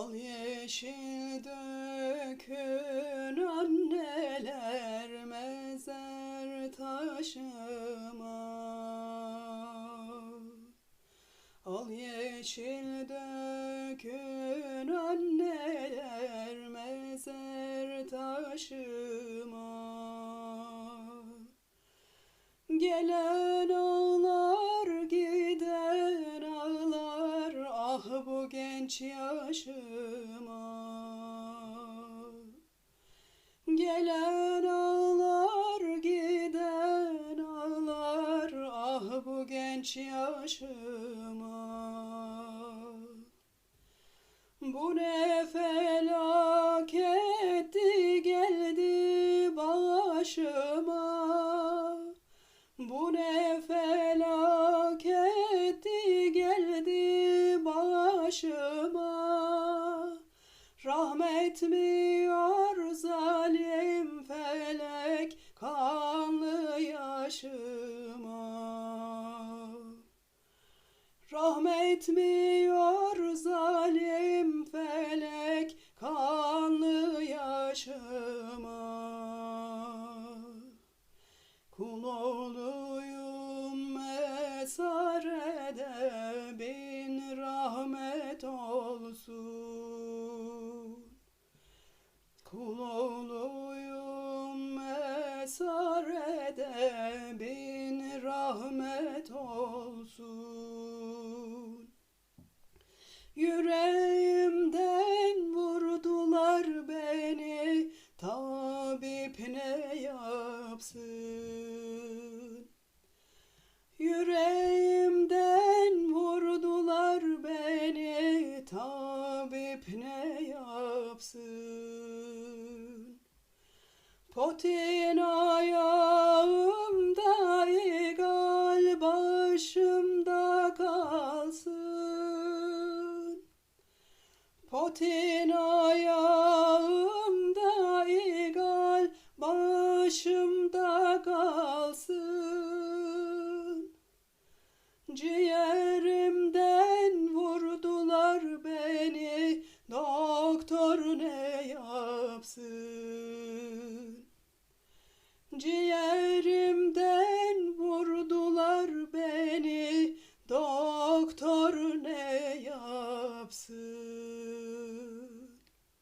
Al yeşil dökün anneler mezar taşıma. Al yeşil dökün anneler mezar taşıma. Gelen ağlar giden ağlar ah bu genç yaşıma Gelen ağlar giden ağlar ah bu genç yaşıma. Bu ne yaşıma Rahmetmiyor zalim felek kanlı yaşıma. Kul oğluyum esarede bin rahmet olsun. Kul oğluyum esarede rahmet olsun. Yüreğimden vurdular beni tabip ne yapsın. Yüreğimden vurdular beni tabip ne yapsın. Potin Patin ayağımda egal, başımda kalsın. Ciğerimden vurdular beni, doktor ne yapsın? Ciğerimden vurdular beni, doktor ne yapsın?